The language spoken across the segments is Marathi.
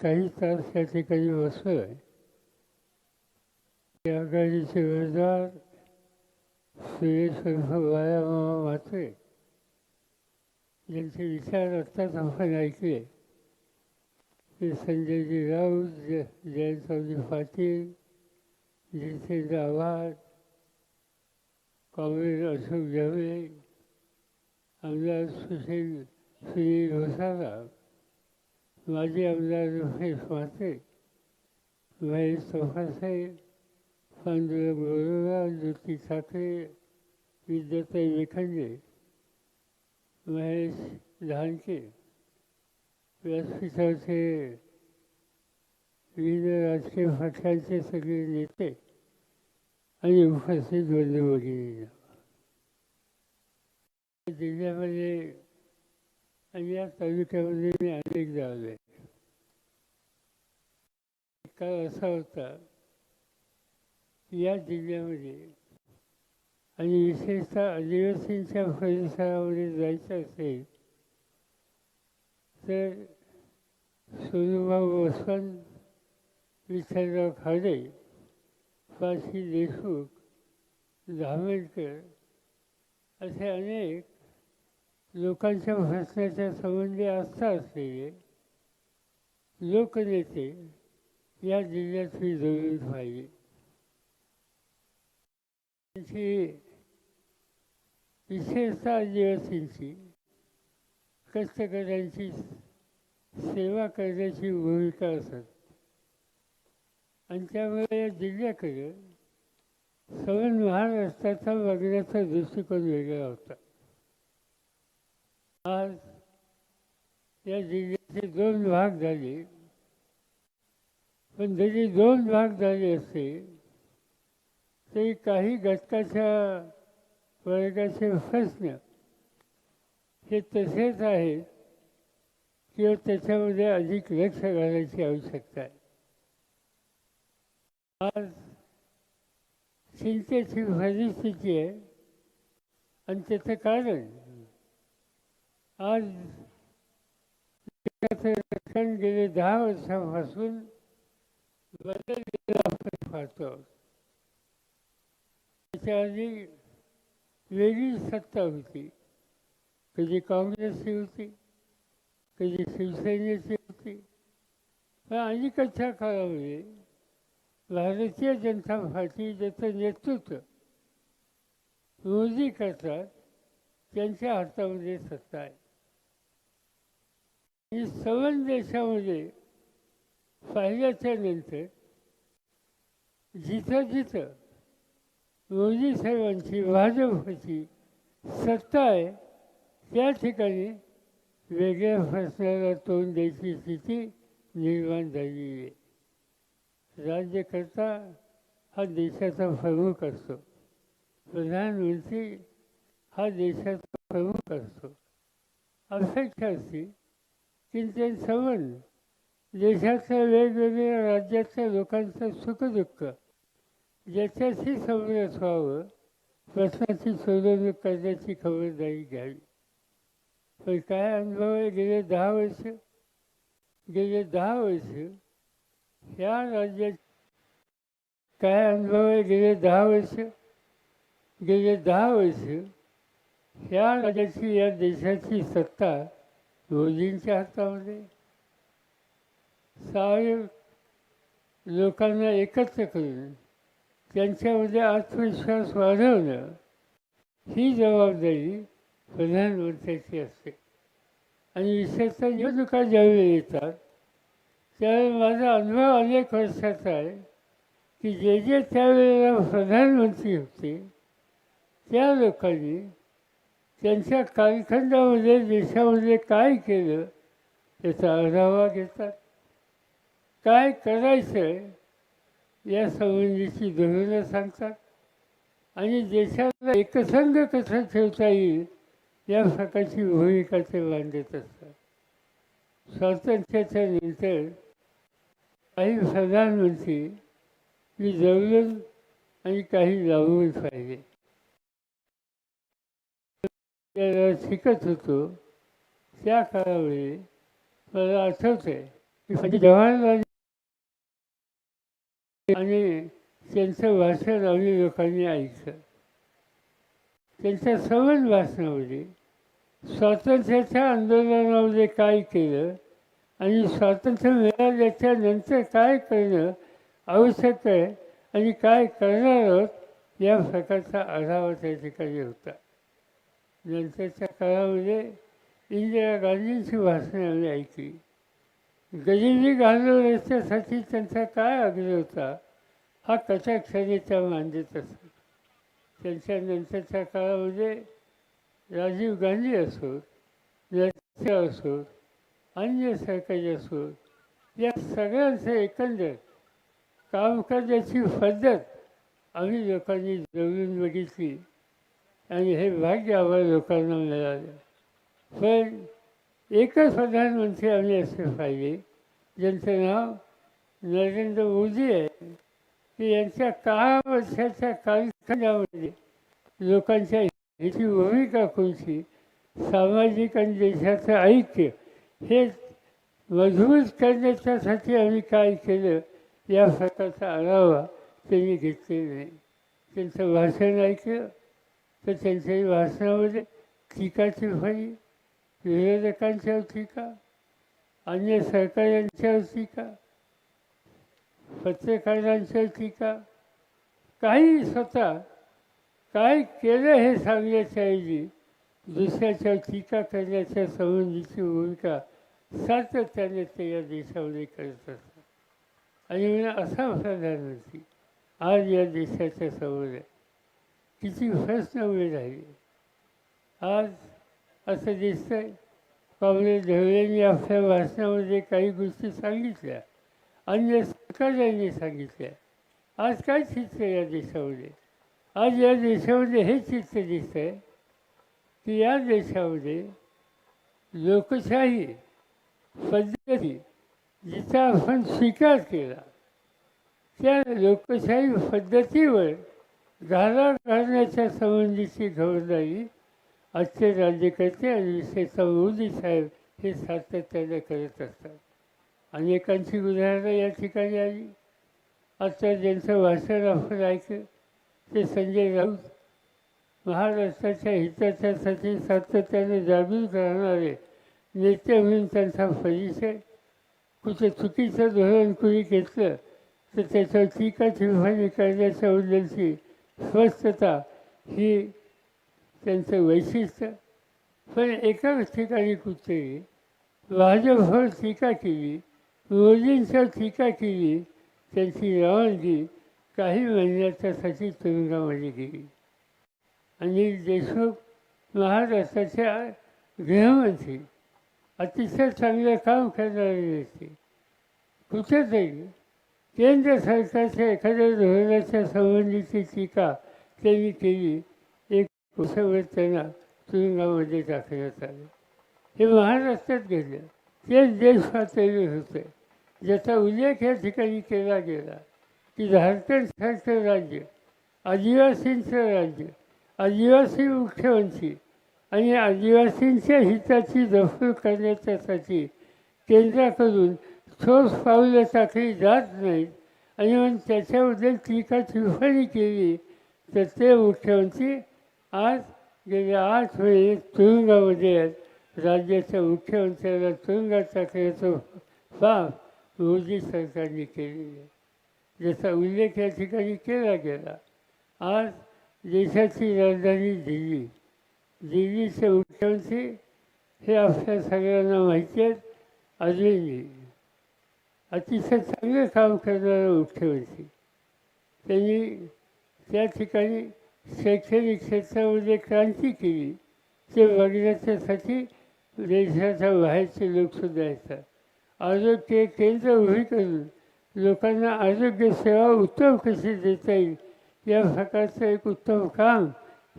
काही तास या ठिकाणी बसलो आहे आघाडीचे उमेदवार सुरेश उर्फ बाळामामा म्हात्रे विचार आत्ताच आपण ऐकले. ते संजयजी राऊत ज जयंतरावजी पाटील जितेंद्र आव्हाड काँग्रेस अशोक ढवळे आमदार सुशील सुनील घोसाला माजी आमदार रुपेश म्हात्रे महेश चौफासाहेब पांडुरंग गोरोबा ज्योती ठाकरे विद्याताई मेखंडे महेश धानके व्यासपीठाचे विविध राजकीय पक्षांचे सगळे नेते आणि उपस्थित बंधू जिल्ह्यामध्ये आणि या तालुक्यामध्ये मी अनेक जावले काळ असा होता की या जिल्ह्यामध्ये आणि विशेषतः आदिवासींच्या परिसरामध्ये जायचं असेल तर सोनूभाऊ बसवंत विठ्ठलराव खाडे पाशी देशमुख धामेडकर असे अनेक लोकांच्या भाषणाच्या संबंधी आस्था असलेले लोकनेते या जिल्ह्यात मी जरूर पाहिजे. त्यांची विशेषतः आदिवासींची कष्टकऱ्यांची सेवा करण्याची भूमिका असत. आणि त्यामुळे या जिल्ह्याकडे सवन महाराष्ट्राचा बघण्याचा दृष्टिकोन वेगळा होता. आज या जिल्ह्याचे दोन भाग झाले. पण जरी दोन भाग झाले असते तरी काही घटकाच्या वर्गाचे प्रश्न. हे तसेच आहेत किंवा त्याच्यामध्ये अधिक लक्ष घालायची आवश्यकता आहे. आज चिंतेची परिस्थिती आहे. आणि त्याचं कारण आज रक्षण गेले दहा वर्षापासून बदललेलं आपण पाहतो त्याच्या आधी वेगळी सत्ता होती. कधी काँग्रेसची होती कधी शिवसेनेची होती. पण अलीकडच्या काळामध्ये भारतीय जनता पार्टी ज्याचं नेतृत्व मोदी करतात त्यांच्या हातामध्ये सत्ता आहे. ही सवन देशामध्ये पाहिल्याच्या नंतर जिथं जिथं मोदी साहेबांची भाजपची सत्ता आहे त्या ठिकाणी वेगळ्या प्रश्नाला तोंड द्यायची स्थिती निर्माण झालेली आहे. राज्यकर्ता हा देशाचा प्रमुख असतो. प्रधानमंत्री हा देशाचा प्रमुख असतो. अपेक्षा असते की ते संबंध देशाच्या वेगवेगळ्या राज्याच्या लोकांचं सुखदुःख. ज्याच्याशी समरस व्हावं प्रश्नाची सोडवणूक करण्याची खबरदारी घ्यावी. पण काय अनुभव आहे? गेले दहा वर्ष. गेले दहा वर्ष. ह्या राज्यात काय अनुभव आहे? गेले दहा वर्ष. गेले दहा वर्ष. ह्या राज्याची या देशाची सत्ता मोदींच्या हातामध्ये. सहाय्य लोकांना एकत्र करून त्यांच्यामध्ये आत्मविश्वास वाढवणं ही जबाबदारी प्रधानमंत्र्याची असते. आणि विशेषतः निवडणुका ज्यावेळी येतात त्यावेळी माझा अनुभव अनेक वर्षाचा आहे की जे जे त्यावेळेला प्रधानमंत्री होते त्या लोकांनी त्यांच्या कालखंडामध्ये देशामध्ये काय केलं त्याचा आढावा घेतात. काय करायचं आहे या संबंधीची धोरणं सांगतात. आणि देशाला एकसंघ कसं ठेवता येईल या प्रकारची भूमिका ते मांडत असतात. स्वातंत्र्याच्या नंतर काही प्रधानमंत्री मी जवळून आणि काही लावून पाहिजे शिकत होतो. त्या काळामध्ये मला आठवत म्हणजे जवाहरलाल आणि त्यांचं भाषण आम्ही लोकांनी ऐकलं. त्यांच्या सर्वच भाषणामध्ये स्वातंत्र्याच्या आंदोलनामध्ये काय केलं आणि स्वातंत्र्य मिळाल्याच्या नंतर काय करणं आवश्यक आहे आणि काय करणार आहोत या प्रकारचा आढावा त्या ठिकाणी होता. नंतरच्या काळामध्ये इंदिरा गांधींची भाषणे आम्ही ऐकली. गरिबी घालवण्याच्यासाठी त्यांचा काय आग्रह होता हा कशा त्या मांडत असत? त्यांच्या नंतरच्या काळामध्ये राजीव गांधी असोत नरसिंह असोत अन्य सरकारी असोत या सगळ्यांचं एकंदर काम करण्याची पद्धत आम्ही लोकांनी जवळून बघितली. आणि हे भाग्य आम्हाला लोकांना मिळालं. पण एकच प्रधानमंत्री आम्ही असे पाहिजे ज्यांचं नाव नरेंद्र मोदी आहे की यांच्या दहा वर्षाच्या कालखंडामध्ये लोकांच्या ह्याची भूमिका कोणती? सामाजिक आणि देशाचं ऐक्य. हे मजबूत करण्याच्यासाठी आम्ही काय केलं? या प्रकारचा आढावा त्यांनी घेतलेला नाही त्यांचं भाषण ऐकलं तर त्यांच्याही भाषणामध्ये टीकाची फळी विरोधकांच्यावर टीका अन्य सरकारांच्यावर टीका पत्रकारांच्यावर टीका काही स्वतः काय केलं हे सांगण्याच्याऐवजी दुसऱ्याच्या टीका करण्याच्या संबंधीची भूमिका सातत्याने ते या देशामध्ये करत असतात. आणि मला असा प्रधानमंत्री आज या देशाच्या समोर आहे. किती प्रश्न उभे राहिले आज असं दिसतंय काँग्रेस ढवळेंनी आपल्या भाषणामध्ये काही गोष्टी सांगितल्या अन्य सरकारांनी सांगितल्या आज काय चित्र या देशामध्ये आज या देशामध्ये हे चित्र दिसत आहे की या देशामध्ये लोकशाही पद्धती जिचा आपण स्वीकार केला त्या लोकशाही पद्धतीवर घाला घालण्याच्या संबंधीची खबरदारी आजचे राज्यकर्ते आणि विशेषतः मोदी साहेब हे सातत्याने करत असतात. अनेकांची उदाहरणं या ठिकाणी आली. आता ज्यांचं भाषण आपण ऐकलं ते संजय राऊत महाराष्ट्राच्या हिताच्यासाठी सातत्याने जागृत राहणारे नेते म्हणून त्यांचा परिचय. कुठे चुकीचं धोरण कुणी घेतलं तर त्याच्यावर टीका टिप्पणी करण्याच्या उद्देशी स्वस्थता ही त्यांचं वैशिष्ट्य. पण एकाच ठिकाणी कुठेही भाजपवर टीका केली मोदींच्या टीका केली त्यांची रवानगी काही महिन्याच्यासाठी तुरुंगामध्ये गेली. अनिल देशमुख महाराष्ट्राच्या गृहमंत्री. अतिशय चांगलं काम करणारे व्यक्ती. कुठेतरी केंद्र सरकारच्या एखाद्या धोरणाच्या संबंधीची टीका त्यांनी केली एक वर्षभर त्यांना तुरुंगामध्ये टाकण्यात आलं. हे महाराष्ट्रात घडलं. तेच देश पातळीवर होते. ज्याचा उल्लेख या ठिकाणी केला गेला की झारखंडसारखं राज्य आदिवासींचं राज्य आदिवासी मुख्यमंत्री आणि आदिवासींच्या हिताची दखल करण्याच्यासाठी केंद्राकडून ठोस पावलं टाकली जात नाही. आणि मग त्याच्याबद्दल टीका टिप्पणी केली. तर ते मुख्यमंत्री आज गेल्या आठ महिने तुरुंगामध्ये आहेत. राज्याच्या मुख्यमंत्र्याला तुरुंगात टाकण्याचं पाप मोदी सरकारने केलेलं आहे. ज्याचा उल्लेख या ठिकाणी केला गेला. आज देशाची राजधानी दिल्ली. दिल्लीचे मुख्यमंत्री हे आपल्या सगळ्यांना माहिती आहेत. अजूनही अतिशय चांगलं काम करणारा मुख्यमंत्री त्यांनी त्या ठिकाणी शैक्षणिक क्षेत्रामध्ये क्रांती केली. ते बघण्याच्यासाठी देशाच्या बाहेरचे लोकसुद्धा येतात. आरोग्य केंद्र उभी करून लोकांना आरोग्य सेवा उत्तम कशी देता येईल या प्रकारचं एक उत्तम काम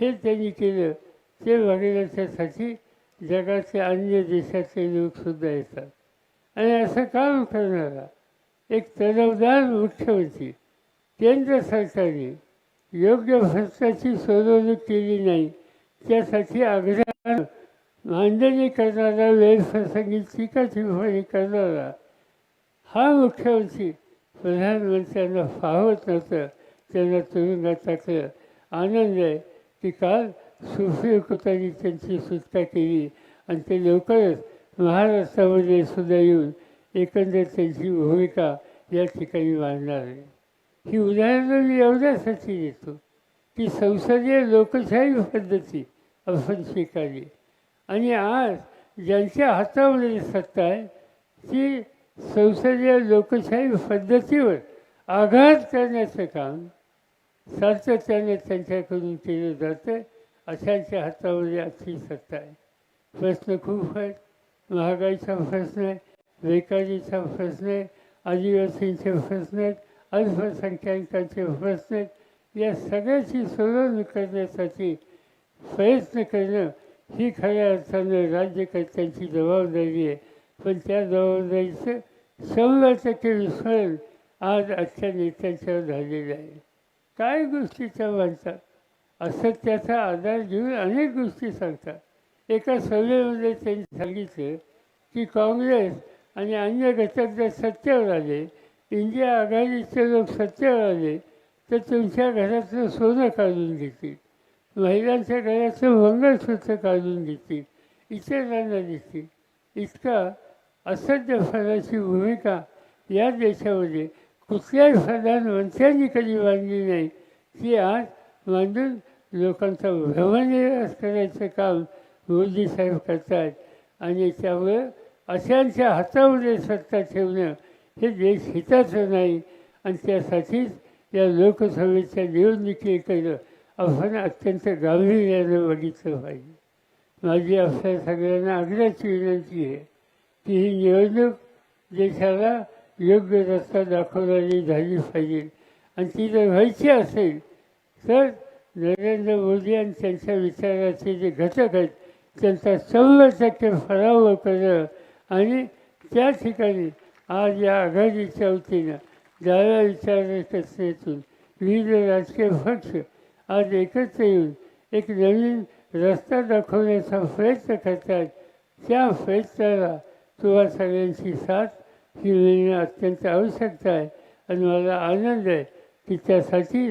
हे त्यांनी केलं. ते बघण्याच्यासाठी जगाचे अन्य देशाचे लोकसुद्धा येतात. आणि असं काम करणारा एक तडवदार मुख्यमंत्री केंद्र सरकारने योग्य भ्रष्टाची सोडवणूक केली नाही त्यासाठी आग्रहानं मांडणी करणारा वेळप्रसंगी टीका टिप्पणी करणारा हा मुख्यमंत्री प्रधानमंत्र्यांना फावत नव्हतं. त्यांना तुरुंगात टाकलं आनंद आहे की काल सुप्रीम कोर्टाने त्यांची सुटका केली आणि ते लवकरच महाराष्ट्रामध्ये सुद्धा येऊन एकंदर त्यांची भूमिका या ठिकाणी मांडणार आहे. ही उदाहरणं मी एवढ्यासाठी देतो की संसदीय लोकशाही पद्धती आपण स्वीकारली. आणि आज ज्यांच्या हातामध्ये सत्ता आहे ती संसदीय लोकशाही पद्धतीवर आघात करण्याचं काम सातत्याने त्यांच्याकडून केलं जातं अशांच्या हातामध्ये अशी सत्ता आहे. प्रश्न खूप आहेत. महागाईचा प्रश्न आहे बेकारीचा प्रश्न आदिवासींचे प्रश्न अल्पसंख्याकांचे प्रश्न या सगळ्याची सोडवणूक करण्यासाठी प्रयत्न करणं ही खऱ्या अर्थानं राज्यकर्त्यांची जबाबदारी आहे. पण त्या जबाबदारीचं शंभर टक्के विस्मरण आज आजच्या नेत्यांच्यावर झालेलं आहे. काय गोष्टीच्या असं असत्याचा आधार घेऊन अनेक गोष्टी सांगतात. एका सर्वेमध्ये त्यांनी सांगितलं की काँग्रेस आणि अन्य घटक जर सत्तेवर आले इंडिया आघाडीचे लोक सत्तेवर आले तर तुमच्या घरातलं सोनं काढून घेतील. महिलांच्या घराचं मंगळसूत्र काढून घेतील. इतरांना देतील इतका असत्य फलाची भूमिका या देशामध्ये कुठल्याही प्रधानमंत्र्यांनी कधी मांडली नाही. ती आज मांडून लोकांचा भ्रमनिराश करायचं काम मोदी साहेब करतात. आणि त्यामुळं अशांच्या हातामध्ये सत्ता ठेवणं हे देश हिताचं नाही. आणि त्यासाठीच या लोकसभेच्या निवडणुकीकडं आपण अत्यंत गांभीर्यानं बघितलं पाहिजे. माझी आपल्या सगळ्यांना आग्रहाची विनंती आहे की ही निवडणूक देशाला योग्य रस्ता दाखवणारी झाली पाहिजे. आणि ती जर व्हायची असेल तर नरेंद्र मोदी आणि त्यांच्या विचाराचे जे घटक आहेत त्यांचा शंभर टक्के पराभव करणं आणि त्या ठिकाणी आज या आघाडीच्या वतीनं डाव्या विचारकर्तेतून विविध राजकीय पक्ष आज एकत्र येऊन एक नवीन रस्ता दाखवण्याचा प्रयत्न करतात. त्या प्रयत्नाला तुम्हा सगळ्यांची साथ ही मिळणं अत्यंत आवश्यकता आहे. आणि मला आनंद आहे की त्यासाठी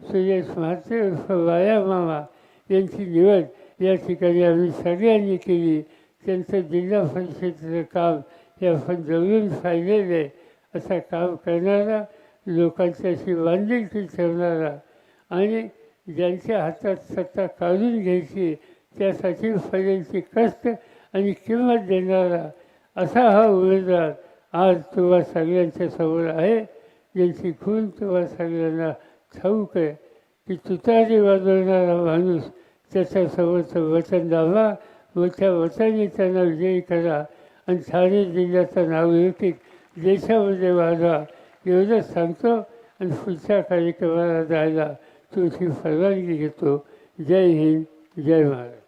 सुरेश म्हात्रे उर्फ वाया मामा यांची निवड या ठिकाणी आम्ही सगळ्यांनी केली. त्यांचं जिल्हा परिषदेचं काम हे आपण जवळून पाहिलेलं आहे. असं काम करणारा लोकांच्याशी बांधिलकी ठेवणारा आणि ज्यांच्या हातात सत्ता काढून घ्यायची त्यासाठी फळ्यांची कष्ट आणि किंमत देणारा असा हा उमेदवार आज तुम्हा सगळ्यांच्या समोर आहे. ज्यांची खून तुम्हा सगळ्यांना ठाऊक आहे. की तुतारी वाजवणारा माणूस त्याच्यासमोरचं वचन व त्या वचनी त्यांना विजयी करा आणि ठाणे जिल्ह्याचं नाव लौकिक देशामध्ये वाढवा एवढंच सांगतो. आणि पुढच्या कार्यक्रमाला जायला तुझी परवानगी घेतो. जय हिंद. जय महाराज